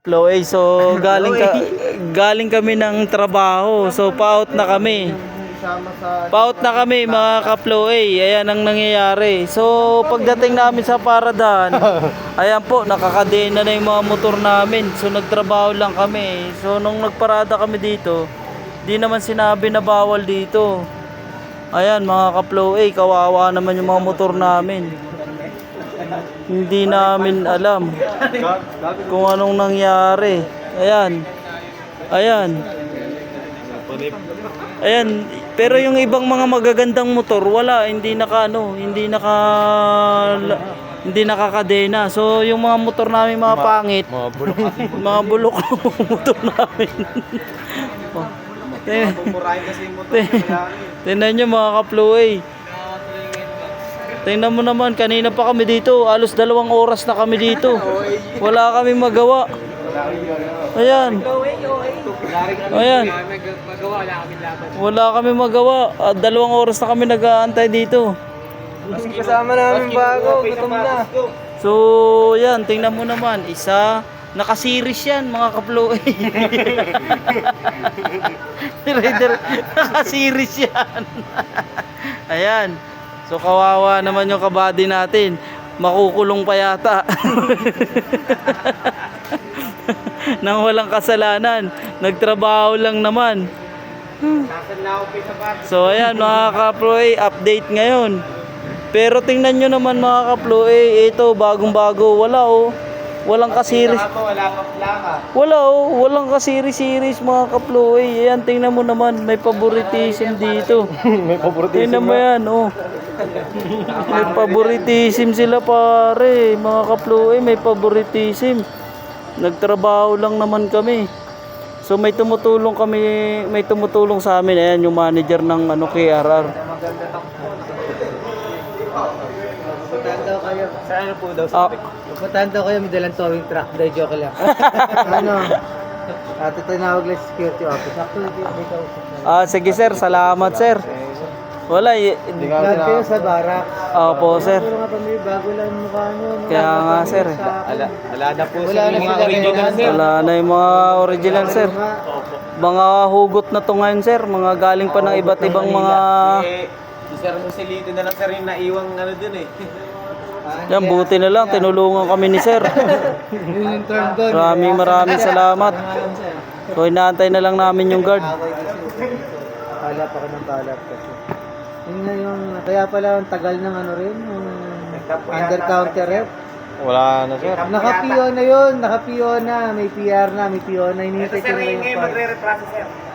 Chloe, so galing ka, galing kami ng trabaho. So pa-out na kami. Pa-out na kami mga ka-Chloe. Ayan ang nangyayari. So pagdating namin sa Paradan, ayan po, nakakadena na yung mga motor namin. So nagtrabaho lang kami. So nung nagparada kami dito, di naman sinabi na bawal dito. Ayan mga ka-Chloe, kawawa naman yung mga motor namin. Hindi namin alam kung anong nangyari. Ayan. Ayan. Ayan, pero yung ibang mga magagandang motor wala, hindi naka ano, hindi naka hindi nakakadena. So yung mga motor namin mga pangit, Mga bulok mga bulok motor namin. oh. Tingnan nyo mga kapluay. Tingnan mo naman, kanina pa kami dito. Alos dalawang oras na kami dito. Wala kami magawa. Ayan. Ayan. Wala kami magawa. At dalawang oras na kami nag-aantay dito. Kasama namin bago, gutom na. So, yan. Tingnan mo naman. Isa. Nakasiris yan, mga kapluay. Rider, nakasiris yan. Ayan. So, kawawa naman yung kabady natin. Makukulong pa yata. Nang walang kasalanan. Nagtrabaho lang naman. So ayan mga kaploy, update ngayon. Pero tingnan nyo naman mga kaploy, ito bagong bago, wala oh. Walang kasiris. Ako, wala pa plaka. Wala oh, walang kasiri-siris mga kaploy. Ayan, tingnan mo naman, may favoritism dito. May favoritism Tingnan mo yan, oh. May favoritism sila pare, mga kaploy, may favoritism. Nagtrabaho lang naman kami. So may tumutulong kami, may tumutulong sa amin. Ayan yung manager ng ano KRR. Pupuntahan daw kayo. Sa ano po daw Ah, Pupuntahan daw kayo, may dalang towing truck. Dahil joke lang. ano? At tinawag lang sa security office. Actually, may kausap na. ah, sige sir, salamat sir. Wala, y- Lahat kayo sa barak. Opo sir. Puro nga kami, bago lang mukha nyo. no? Kaya nga, sir. Wala, wala na po Wala sa na mga sila original sir. Wala na yung mga original sir. Mga hugot na to ngayon sir, mga galing pa ng iba't ibang mga... Eh, si Sir Musilito na lang sir yung naiwang ano dun eh. Yan, buti na lang, tinulungan kami ni sir. Yun yung term doon. Maraming maraming salamat. So inaantay na lang namin yung guard. Kalap ako ng kalap kasi. Yun nga yung, kaya pala ang tagal ng ano rin, yung under counter rep. Wala na sir. Naka-PO na yun, naka-PO na, may PR na, may PO na, hinihintay ko na yung part. magre-reprocess sir.